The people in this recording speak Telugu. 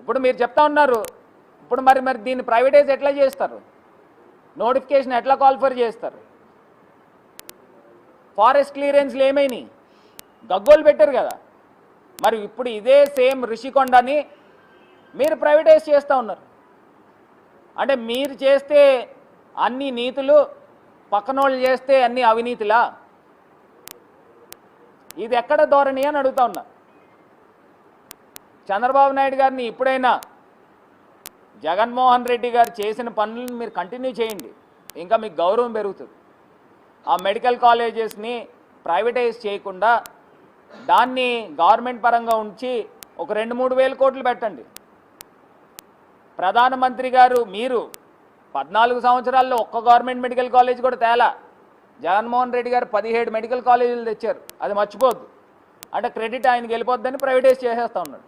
ఇప్పుడు మీరు చెప్తా ఉన్నారు. ఇప్పుడు మరి మరి దీన్ని ప్రైవేటైజ్ ఎట్లా చేస్తారు? నోటిఫికేషన్ ఎట్లా కాల్ఫర్ చేస్తారు? ఫారెస్ట్ క్లియరెన్స్లు ఏమైనాయి? గగ్గోలు పెట్టారు కదా. మరి ఇప్పుడు ఇదే సేమ్ రిషికొండని మీరు ప్రైవేటైజ్ చేస్తూ ఉన్నారు. అంటే మీరు చేస్తే అన్ని నీతులు పక్కనోళ్ళు చేస్తే అన్ని అవినీతిలా? ఇది ఎక్కడ ధోరణి అని అడుగుతా ఉన్నా. చంద్రబాబు నాయుడు గారిని ఇప్పుడైనా జగన్మోహన్ రెడ్డి గారు చేసిన పనులను మీరు కంటిన్యూ చేయండి. ఇంకా మీకు గౌరవం పెరుగుతుంది. ఆ మెడికల్ కాలేజెస్ని ప్రైవేటైజ్ చేయకుండా దాన్ని గవర్నమెంట్ పరంగా ఉంచి ఒక రెండు మూడు వేల కోట్లు పెట్టండి. ప్రధానమంత్రి గారు మీరు పద్నాలుగు సంవత్సరాల్లో ఒక్క గవర్నమెంట్ మెడికల్ కాలేజ్ కూడా తేలా. జగన్మోహన్ రెడ్డి గారు పదిహేడు మెడికల్ కాలేజీలు తెచ్చారు. అది మర్చిపోద్దు అంటే క్రెడిట్ ఆయనకి వెళ్ళిపోద్దని ప్రైవేటైజ్ చేసేస్తా ఉన్నాడు.